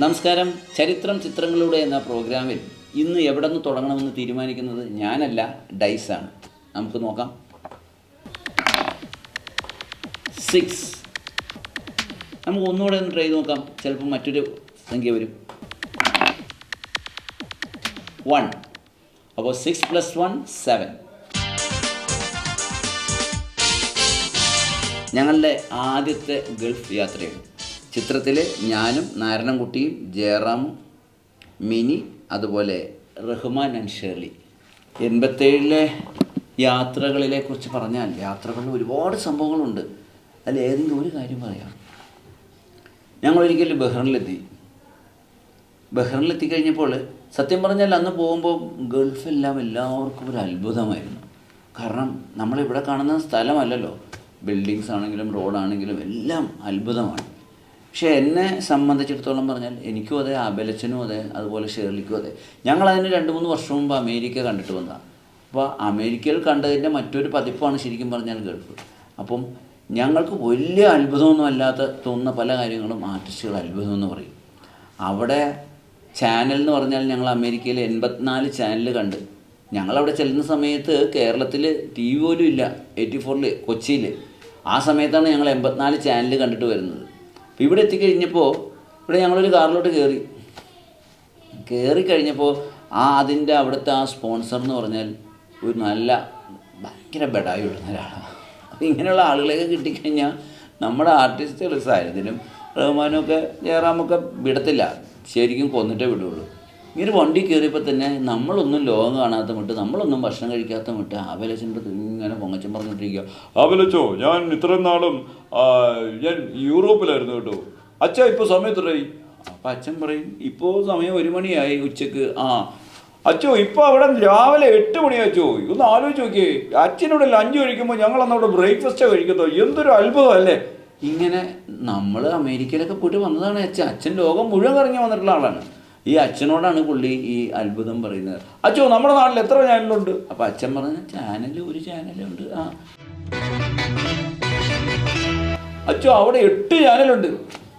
നമസ്കാരം. ചരിത്രം ചിത്രങ്ങളിലൂടെ എന്ന പ്രോഗ്രാമിൽ ഇന്ന് എവിടെ നിന്ന് തുടങ്ങണമെന്ന് തീരുമാനിക്കുന്നത് ഞാനല്ല ഡൈസാണ് നമുക്ക് നോക്കാം. സിക്സ് നമുക്ക് ഒന്നുകൂടെ ഒന്ന് ട്രൈ നോക്കാം. ചിലപ്പോൾ മറ്റൊരു സംഖ്യ വരും. വൺ അപ്പോൾ സിക്സ് പ്ലസ് വൺ സെവൻ ഞങ്ങളുടെ ആദ്യത്തെ ഗൾഫ് യാത്രയാണ്. ചിത്രത്തിൽ ഞാനും നാരായണൻകുട്ടിയും ജയറാമും മിനി അതുപോലെ റഹ്മാൻ ആൻഡ് ഷേർലി. എൺപത്തേഴിലെ യാത്രകളിലെ കുറിച്ച് പറഞ്ഞാൽ യാത്രകളിൽ ഒരുപാട് സംഭവങ്ങളുണ്ട്. അതിൽ ഏതെങ്കിലും ഒരു കാര്യം പറയാം. ഞങ്ങൾ ഒരിക്കലും ബഹ്റിനിലെത്തി. ബഹ്റിനിലെത്തി കഴിഞ്ഞപ്പോൾ സത്യം പറഞ്ഞാൽ അന്ന് പോകുമ്പോൾ ഗൾഫെല്ലാം എല്ലാവർക്കും ഒരു അത്ഭുതമായിരുന്നു. കാരണം നമ്മളിവിടെ കാണുന്ന സ്ഥലമല്ലല്ലോ. ബിൽഡിങ്സ് ആണെങ്കിലും റോഡാണെങ്കിലും എല്ലാം അത്ഭുതമാണ്. പക്ഷേ എന്നെ സംബന്ധിച്ചിടത്തോളം പറഞ്ഞാൽ എനിക്കും അതെ അബലച്ചനും അതെ അതുപോലെ ഷേർലിക്കും അതെ. ഞങ്ങൾ അതിന് രണ്ട് മൂന്ന് വർഷം മുമ്പ് അമേരിക്ക കണ്ടിട്ട് വന്നതാണ് അപ്പോൾ അമേരിക്കയിൽ കണ്ടതിന്റെ മറ്റൊരു പതിപ്പാണ് ശരിക്കും പറഞ്ഞാൽ ഗൾഫ്. അപ്പം ഞങ്ങൾക്ക് വലിയ അത്ഭുതമൊന്നും അല്ലാത്ത തോന്നുന്ന പല കാര്യങ്ങളും ആർട്ടിസ്റ്റുകൾ അത്ഭുതം എന്ന് പറയും. അവിടെ ചാനൽ എന്ന് പറഞ്ഞാൽ ഞങ്ങൾ അമേരിക്കയിൽ എൺപത്തിനാല് ചാനൽ കണ്ട്. ഞങ്ങളവിടെ ചെല്ലുന്ന സമയത്ത് കേരളത്തിൽ ടി വി പോലും ഇല്ല എയ്റ്റി ഫോറിൽ കൊച്ചിയിൽ. ആ സമയത്താണ് ഞങ്ങൾ എൺപത്തിനാല് ചാനൽ കണ്ടിട്ട് വരുന്നത്. അപ്പോൾ ഇവിടെ എത്തിക്കഴിഞ്ഞപ്പോൾ ഇവിടെ ഞങ്ങളൊരു കാറിലോട്ട് കയറി കയറി കഴിഞ്ഞപ്പോൾ ആ അതിന്റെ അവിടുത്തെ ആ സ്പോൺസർ എന്ന് പറഞ്ഞാൽ ഒരു നല്ല ഭയങ്കര ബെഡായി വിടുന്ന ഒരാളാണ് അപ്പോൾ ഇങ്ങനെയുള്ള ആളുകളെയൊക്കെ കിട്ടിക്കഴിഞ്ഞാൽ നമ്മുടെ ആർട്ടിസ്റ്റുകൾ സാരഥിനും റഹ്മാനൊക്കെ ജയറാമൊക്കെ വിടത്തില്ല. ശരിക്കും കൊന്നിട്ടേ വിടുള്ളൂ ഒരു വണ്ടി കയറിയപ്പോൾ തന്നെ നമ്മളൊന്നും ലോകം കാണാത്ത വിട്ട് നമ്മളൊന്നും ഭക്ഷണം കഴിക്കാത്ത വിട്ട് ആവലച്ചന്റെ ഇങ്ങനെ പൊങ്ങച്ചൻ പറഞ്ഞിട്ടിരിക്കുക ആവലച്ചോ ഞാൻ ഇത്രയും നാളും ഞാൻ യൂറോപ്പിലായിരുന്നു കേട്ടോ. അച്ഛ ഇപ്പോൾ സമയത്തരായി അപ്പം അച്ഛൻ പറയും ഇപ്പോൾ സമയം ഒരു മണിയായി ഉച്ചയ്ക്ക്. ആ അച്ഛോ ഇപ്പോൾ അവിടെ രാവിലെ എട്ട് മണിയാച്ചോ ഒന്ന് ആലോചിച്ച് നോക്കിയേ. അച്ഛനോട് ലഞ്ച് കഴിക്കുമ്പോൾ ഞങ്ങൾ അന്ന് ബ്രേക്ക്ഫാസ്റ്റ് കഴിക്കുന്നത് എന്തൊരു അത്ഭുതം അല്ലേ? ഇങ്ങനെ നമ്മൾ അമേരിക്കയിലൊക്കെ പോയിട്ട് വന്നതാണ് അച്ഛൻ. അച്ഛൻ ലോകം മുഴുവൻ ഇറങ്ങി വന്നിട്ടുള്ള ആളാണ്. ഈ അച്ഛനോടാണ് പുള്ളി ഈ അത്ഭുതം പറയുന്നത്. അച്ഛോ നമ്മുടെ നാട്ടിൽ എത്ര ചാനലുണ്ട്? അപ്പോൾ അച്ഛൻ പറഞ്ഞ ചാനൽ ഒരു ചാനലുണ്ട് ആ. അച്ഛോ അവിടെ എട്ട് ചാനലുണ്ട്.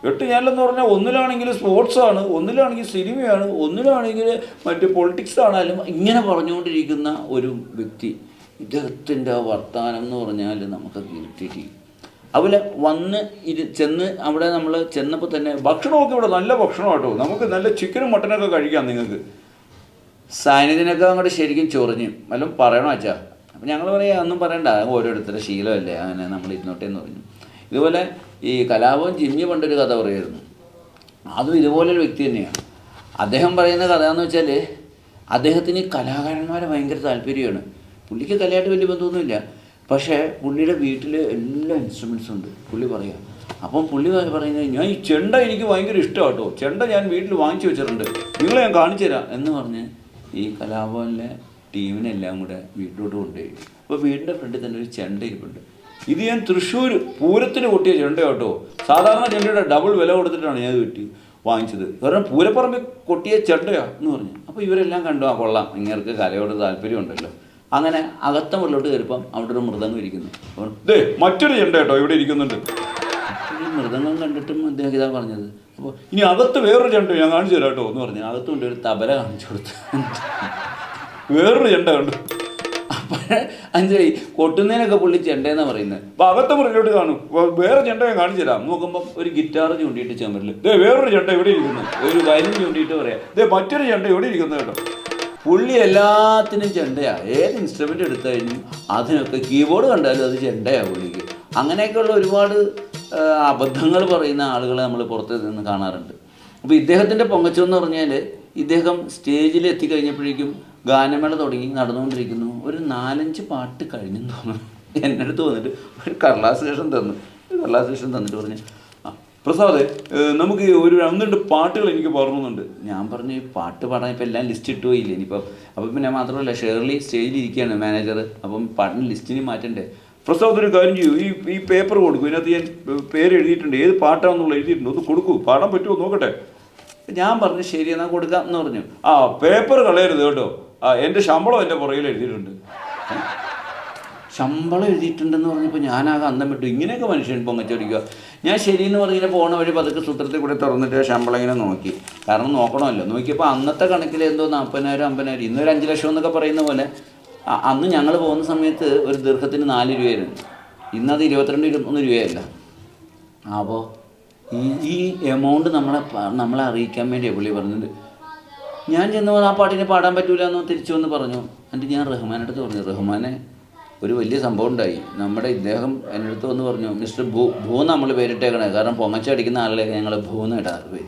എട്ട് ചാനൽ എന്ന് പറഞ്ഞാൽ ഒന്നിലാണെങ്കിൽ സ്പോർട്സ് ആണ് ഒന്നിലാണെങ്കിൽ സിനിമയാണ് ഒന്നിലാണെങ്കിൽ മറ്റ് പൊളിറ്റിക്സ് ആണാലും ഇങ്ങനെ പറഞ്ഞുകൊണ്ടിരിക്കുന്ന ഒരു വ്യക്തി. ഇദ്ദേഹത്തിന്റെ വർത്തമാനം എന്ന് പറഞ്ഞാൽ നമുക്ക് കിട്ടിയിട്ട് അതുപോലെ വന്ന് ഇരു ചെന്ന് അവിടെ നമ്മൾ ചെന്നപ്പോൾ തന്നെ ഭക്ഷണമൊക്കെ ഇവിടെ നല്ല ഭക്ഷണം കേട്ടോ നമുക്ക് നല്ല ചിക്കനും മട്ടനൊക്കെ കഴിക്കാം നിങ്ങൾക്ക്. സാന്നിധ്യനൊക്കെ അങ്ങോട്ട് ശരിക്കും ചൊറിഞ്ഞു. വല്ലതും പറയണോ അച്ഛാ? അപ്പം ഞങ്ങൾ പറയാം ഒന്നും പറയണ്ട. ഓരോരുത്തരുടെ ശീലമല്ലേ. അങ്ങനെ നമ്മൾ ഇരുന്നോട്ടെ എന്ന് പറഞ്ഞു. ഇതുപോലെ ഈ കലാപവും ജിമ്മി പണ്ടൊരു കഥ പറയുമായിരുന്നു. അതും ഇതുപോലൊരു വ്യക്തി തന്നെയാണ്. അദ്ദേഹം പറയുന്ന കഥ എന്ന് വെച്ചാൽ അദ്ദേഹത്തിന് കലാകാരന്മാരെ ഭയങ്കര താല്പര്യമാണ്. പുള്ളിക്ക് കലയായിട്ട് വലിയ ബന്ധമൊന്നുമില്ല. പക്ഷേ പുള്ളിയുടെ വീട്ടിൽ എല്ലാ ഇൻസ്ട്രുമെൻസും ഉണ്ട്. പുള്ളി പറയാം. അപ്പം പുള്ളി പറ- പറയുന്നത് ഞാൻ ഈ ചെണ്ട എനിക്ക് ഭയങ്കര ഇഷ്ടമാണ് കേട്ടോ ചെണ്ട ഞാൻ വീട്ടിൽ വാങ്ങിച്ചു വെച്ചിട്ടുണ്ട്. നിങ്ങളെ ഞാൻ കാണിച്ചു തരാം. എന്ന് പറഞ്ഞ് ഈ കലാഭവനിലെ ടീമിനെല്ലാം കൂടെ വീട്ടിലോട്ട് കൊണ്ടുപോയി. അപ്പോൾ വീടിന്റെ ഫ്രണ്ടിൽ തന്നെ ഒരു ചെണ്ട ഇരിപ്പുണ്ട്. ഇത് ഞാൻ തൃശ്ശൂർ പൂരത്തിന് കൊട്ടിയ ചെണ്ട കേട്ടോ സാധാരണ ചെണ്ടയുടെ ഡബിൾ വില കൊടുത്തിട്ടാണ് ഞാൻ കിട്ടി വാങ്ങിച്ചത്. കാരണം പൂരപ്പറമ്പിൽ കൊട്ടിയ ചെണ്ടയാ എന്ന് പറഞ്ഞു. അപ്പോൾ ഇവരെല്ലാം കണ്ടു ആ കൊള്ളാം. ഇങ്ങർക്ക് കലയോട് താല്പര്യമുണ്ടല്ലോ. അങ്ങനെ അകത്ത മുകളിലോട്ട് കയറിപ്പം അവിടെ ഒരു മൃദംഗം ഇരിക്കുന്നു. ദേ മറ്റൊരു ചെണ്ട കേട്ടോ ഇവിടെ ഇരിക്കുന്നുണ്ട്. ഈ മൃദംഗം കണ്ടിട്ടും അദ്ദേഹം ഇതാ പറഞ്ഞത്. അപ്പോൾ ഇനി അകത്ത് വേറൊരു ചെണ്ട ഞാൻ കാണിച്ചു തരാം കേട്ടോ എന്ന് പറഞ്ഞു. അകത്തുകൊണ്ട് ഒരു തബല കാണിച്ചു കൊടുത്തു. വേറൊരു ചെണ്ട കണ്ടു. അപ്പോഴേ അഞ്ചായി കൊട്ടുന്നതിനൊക്കെ പുള്ളി ചെണ്ടേന്നാ പറയുന്നത് അപ്പൊ അകത്തെ മുറിയിലോട്ട് കാണും. വേറെ ചെണ്ട ഞാൻ കാണിച്ചു തരാം. നോക്കുമ്പോൾ ഒരു ഗിറ്റാർ ചൂണ്ടിയിട്ട് ചേമ്പറിൽ ദേ വേറൊരു ചെണ്ട ഇവിടെ ഇരിക്കുന്നു. ഒരു വയലിൻ ചൂണ്ടിയിട്ട് പറയാം. ദേ മറ്റൊരു ചെണ്ട ഇവിടെ ഇരിക്കുന്നു കേട്ടോ. പുള്ളി എല്ലാത്തിനും ചെണ്ടയാണ് ഏത് ഇൻസ്ട്രുമെന്റ് എടുത്തു കഴിഞ്ഞും അതിനൊക്കെ കീബോർഡ് കണ്ടാലും അത് ചെണ്ടയാണ് പുള്ളിക്ക്. അങ്ങനെയൊക്കെയുള്ള ഒരുപാട് അബദ്ധങ്ങൾ പറയുന്ന ആളുകളെ നമ്മൾ പുറത്ത് നിന്ന് കാണാറുണ്ട്. അപ്പോൾ ഇദ്ദേഹത്തിന്റെ പൊങ്ങച്ചം എന്ന് പറഞ്ഞാൽ ഇദ്ദേഹം സ്റ്റേജിൽ എത്തിക്കഴിഞ്ഞപ്പോഴേക്കും ഗാനമേള തുടങ്ങി നടന്നുകൊണ്ടിരിക്കുന്നു. ഒരു നാലഞ്ച് പാട്ട് കഴിഞ്ഞെന്ന് തോന്നുന്നു. എന്നെടുത്ത് വന്നിട്ട് ഒരു സ്റ്റേഷൻ തന്നു. കടലാസ് സ്റ്റേഷൻ തന്നിട്ട് പറഞ്ഞു പ്രസാദേ നമുക്ക് ഒരു ഒന്ന് രണ്ട് പാട്ടുകൾ എനിക്ക് പറഞ്ഞുണ്ട് ഞാൻ പറഞ്ഞു ഈ പാട്ട് പാടാൻ ഇപ്പം എല്ലാം ലിസ്റ്റ് ഇട്ട് പോയില്ലേ? ഇനിയിപ്പം അപ്പം പിന്നെ മാത്രമല്ല ഷേർലി സ്റ്റേജിൽ ഇരിക്കുകയാണ് മാനേജർ അപ്പം പാട്ടിന് ലിസ്റ്റിന് മാറ്റണ്ടേ? പ്രസാദ് ഒരു കാര്യം ചെയ്യൂ. ഈ ഈ പേപ്പർ കൊടുക്കും. ഇതിനകത്ത് ഞാൻ പേര് എഴുതിയിട്ടുണ്ട്. ഏത് പാട്ടാണെന്നുള്ള എഴുതിയിട്ടുണ്ട്. ഒന്ന് കൊടുക്കൂ. പാടാൻ പറ്റുമോ നോക്കട്ടെ. ഞാൻ പറഞ്ഞു ശരി എന്നാൽ കൊടുക്കാം എന്ന് പറഞ്ഞു. ആ പേപ്പർ കളയരുത് കേട്ടോ. ആ എന്റെ ശമ്പളം എന്റെ പുറകിൽ എഴുതിയിട്ടുണ്ട്. ശമ്പളം എഴുതിയിട്ടുണ്ടെന്ന് പറഞ്ഞപ്പോൾ ഞാനാകെ അന്തം വിട്ടു. ഇങ്ങനെയൊക്കെ മനുഷ്യൻ പൊങ്ങച്ചടിക്കുക. ഞാൻ ശരിയെന്ന് പറഞ്ഞിങ്ങനെ പോണ വഴി പതുക്കെ സൂത്രത്തിൽ കൂടെ തുറന്നിട്ട് ശമ്പളം ഇങ്ങനെ നോക്കി. കാരണം നോക്കണമല്ലോ. നോക്കിയപ്പോൾ അന്നത്തെ കണക്കിൽ എന്തോ നാൽപ്പതിനായിരം അമ്പതിനായിരം ഇന്നൊരു അഞ്ച് ലക്ഷം എന്നൊക്കെ പറയുന്ന പോലെ അന്ന് ഞങ്ങൾ പോകുന്ന സമയത്ത് ഒരു ദീർഘത്തിന് നാല് രൂപയായിരുന്നു. ഇന്നത് ഇരുപത്തിരണ്ട് ഇരുപത്തൊന്ന് രൂപയല്ല. അപ്പോൾ ഈ ഈ എമൗണ്ട് നമ്മളെ നമ്മളെ അറിയിക്കാൻ വേണ്ടി പുള്ളി പറഞ്ഞിട്ടുണ്ട്. ഞാൻ ചെന്ന് ആ പാട്ടിനെ പാടാൻ പറ്റൂല എന്ന് തിരിച്ചു വന്ന് പറഞ്ഞു. എന്നിട്ട് ഞാൻ റഹ്മാനെടുത്ത് പറഞ്ഞു റഹ്മാനെ ഒരു വലിയ സംഭവം ഉണ്ടായി. നമ്മുടെ ഇദ്ദേഹം എന്റെ അടുത്ത് വന്ന് പറഞ്ഞു മിസ്റ്റർ ഭൂ ഭൂ നമ്മൾ പേരിട്ടേക്കണേ. കാരണം പൊങ്ങച്ചടിക്കുന്ന ആളിലേക്ക് ഞങ്ങൾ ഭൂ ഇടാറ് പേര്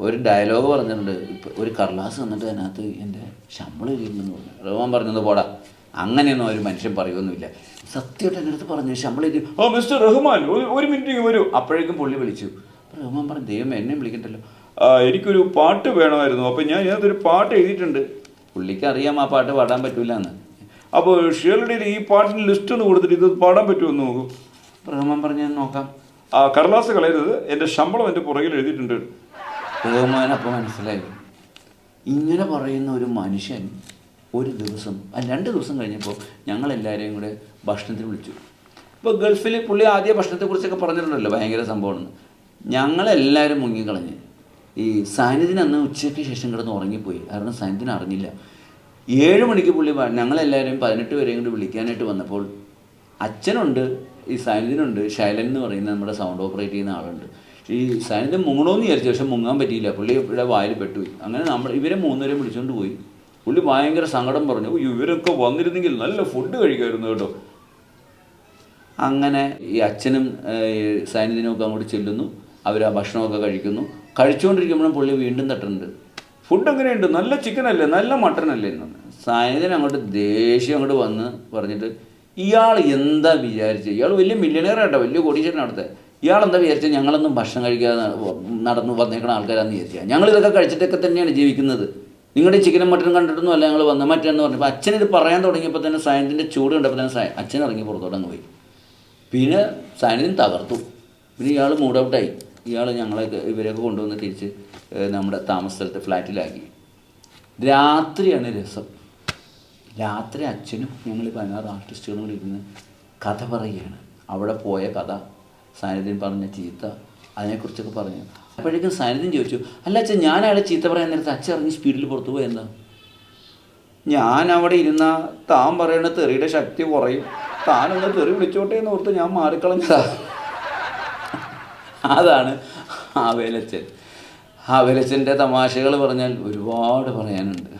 ഒരു ഡയലോഗ് പറഞ്ഞിട്ടുണ്ട്. ഇപ്പം ഒരു കർലാസ് വന്നിട്ട് അതിനകത്ത് എന്റെ ശമ്പളം ഇരിക്കുന്നു പറഞ്ഞു. റഹ്മാൻ പറഞ്ഞത് പോടാ. അങ്ങനെയൊന്നും ഒരു മനുഷ്യൻ പറയുമൊന്നുമില്ല സത്യമായിട്ട് എന്റെ അടുത്ത് പറഞ്ഞു ശമ്പളം ഇരിക്കും ഓ മിസ്റ്റർ റഹ്മാൻ ഒരു- മിനിറ്റ് വരൂ. അപ്പോഴേക്കും പുള്ളി വിളിച്ചു. റഹ്മാൻ പറഞ്ഞു ദൈവം എന്നെ വിളിക്കണ്ടല്ലോ. എനിക്കൊരു പാട്ട് വേണമായിരുന്നു. അപ്പം ഞാൻ ഇതിനകത്തൊരു പാട്ട് എഴുതിയിട്ടുണ്ട്. പുള്ളിക്ക് അറിയാം ആ പാട്ട് പാടാൻ പറ്റൂല എന്ന് അപ്പോൾ ഷേളുടെ ഈ പാട്ടിന് ലിസ്റ്റ് ഒന്ന് കൊടുത്തിട്ട് ഇത് പാടാൻ പറ്റുമെന്ന് നോക്കും. റഹ്മാൻ പറഞ്ഞു നോക്കാം. ആ കടലാസ് കളയരുത്. എന്റെ ശമ്പളം എന്റെ പുറകിൽ എഴുതിയിട്ടുണ്ട്. റഹ്മാൻ അപ്പോൾ മനസ്സിലായി. ഇങ്ങനെ പറയുന്ന ഒരു മനുഷ്യൻ ഒരു ദിവസം രണ്ട് ദിവസം കഴിഞ്ഞപ്പോൾ ഞങ്ങളെല്ലാവരെയും കൂടെ ഭക്ഷണത്തിന് വിളിച്ചു. ഇപ്പോൾ ഗൾഫിൽ പുള്ളി ആദ്യ ഭക്ഷണത്തെക്കുറിച്ചൊക്കെ പറഞ്ഞിട്ടുണ്ടല്ലോ ഭയങ്കര സംഭവമാണ്. ഞങ്ങളെല്ലാവരും മുങ്ങിക്കളഞ്ഞ്. ഈ സാന്നിധ്യം അന്ന് ഉച്ചയ്ക്ക് ശേഷം കിടന്ന് ഉറങ്ങിപ്പോയി. കാരണം സാന്നിധ്യം അറിഞ്ഞില്ല. ഏഴ് മണിക്ക് പുള്ളി ഞങ്ങളെല്ലാവരെയും ഞങ്ങളെല്ലാവരും പതിനെട്ട് പേരെയും കൂടി വിളിക്കാനായിട്ട് വന്നപ്പോൾ അച്ഛനുണ്ട് ഈ സാന്നിധ്യനുണ്ട് ശൈലൻ എന്ന് പറയുന്ന നമ്മുടെ സൗണ്ട് ഓപ്പറേറ്റ് ചെയ്യുന്ന ആളുണ്ട്. ഈ സാന്നിധ്യം മുങ്ങണമെന്ന് വിചാരിച്ചു പക്ഷെ മുങ്ങാൻ പറ്റിയില്ല. പുള്ളി ഇവിടെ വായിൽ പെട്ടുപോയി. അങ്ങനെ നമ്മൾ ഇവരെ മൂന്നുപേരെയും വിളിച്ചുകൊണ്ട് പോയി. പുള്ളി ഭയങ്കര സങ്കടം പറഞ്ഞു ഇവരൊക്കെ വന്നിരുന്നെങ്കിൽ നല്ല ഫുഡ് കഴിക്കായിരുന്നു കേട്ടോ. അങ്ങനെ ഈ അച്ഛനും ഏഹ്, ഒക്കെ അങ്ങോട്ട് ചെല്ലുന്നു. അവർ ആ ഭക്ഷണമൊക്കെ കഴിക്കുന്നു. കഴിച്ചുകൊണ്ടിരിക്കുമ്പോഴും പുള്ളി വീണ്ടും തട്ടുന്നുണ്ട്. ഫുഡ് എങ്ങനെയുണ്ട് നല്ല ചിക്കൻ അല്ലേ? നല്ല മട്ടൺ അല്ലേ എന്ന് സാന്നിധ്യൻ അങ്ങോട്ട് ദേഷ്യം അങ്ങോട്ട് വന്ന് പറഞ്ഞിട്ട് ഇയാൾ എന്താ വിചാരിച്ചത് ഇയാൾ വലിയ മില്യണയർ വലിയ കോടീശ്വരൻ അവിടുത്തെ. ഇയാൾ എന്താ വിചാരിച്ചത് ഞങ്ങളൊന്നും ഭക്ഷണം കഴിക്കാതെ നടന്നു വന്നേക്കണ ആൾക്കാരാന്ന് വിചാരിച്ചാൽ ഞങ്ങൾ ഇതൊക്കെ കഴിച്ചിട്ടൊക്കെ തന്നെയാണ് ജീവിക്കുന്നത്. നിങ്ങളുടെ ചിക്കനും മട്ടനും കണ്ടിട്ടൊന്നും അല്ല ഞങ്ങൾ വന്ന മറ്റേന്ന് പറഞ്ഞപ്പോൾ അച്ഛൻ ഇത് പറയാൻ തുടങ്ങിയപ്പോൾ തന്നെ സായന്തിന്റെ ചൂട് കണ്ടപ്പോൾ തന്നെ സായ അച്ഛൻ ഇറങ്ങി പുറത്തോട്ട് അങ്ങ് പോയി. പിന്നെ സാന്നിധ്യം തകർത്തു. പിന്നെ ഇയാൾ മൂഡ് ഔട്ടായി. ഇയാൾ ഞങ്ങളെ ഇവരെയൊക്കെ കൊണ്ടുവന്ന് തിരിച്ച് നമ്മുടെ താമസ സ്ഥലത്ത് ഫ്ലാറ്റിലാക്കി. രാത്രിയാണ് രസം. രാത്രി അച്ഛനും ഞങ്ങൾ പതിനാറ് ആർട്ടിസ്റ്റുകളും കൂടി ഇരുന്ന് കഥ പറയുകയാണ്. അവിടെ പോയ കഥ സാന്നിധ്യം പറഞ്ഞ ചീത്ത അതിനെക്കുറിച്ചൊക്കെ പറഞ്ഞു. അപ്പോഴേക്കും സാന്നിധ്യം ചോദിച്ചു അല്ല അച്ഛൻ ഞാൻ അയാളെ ചീത്ത പറയാൻ നേരത്തെ അച്ഛൻ ഇറങ്ങി സ്പീഡിൽ പുറത്തു പോയി എന്താ? ഞാൻ അവിടെ ഇരുന്ന താൻ പറയുന്ന തെറിയുടെ ശക്തി കുറയും. താനൊന്ന് തെറി വിളിച്ചോട്ടെ എന്ന് ഓർത്ത് ഞാൻ മാറിക്കളഞ്ഞതാ. അതാണ് ആവേലച്ചൻ ആവേലച്ചന്റെ തമാശകൾ പറഞ്ഞാൽ ഒരുപാട് പറയാനുണ്ട്.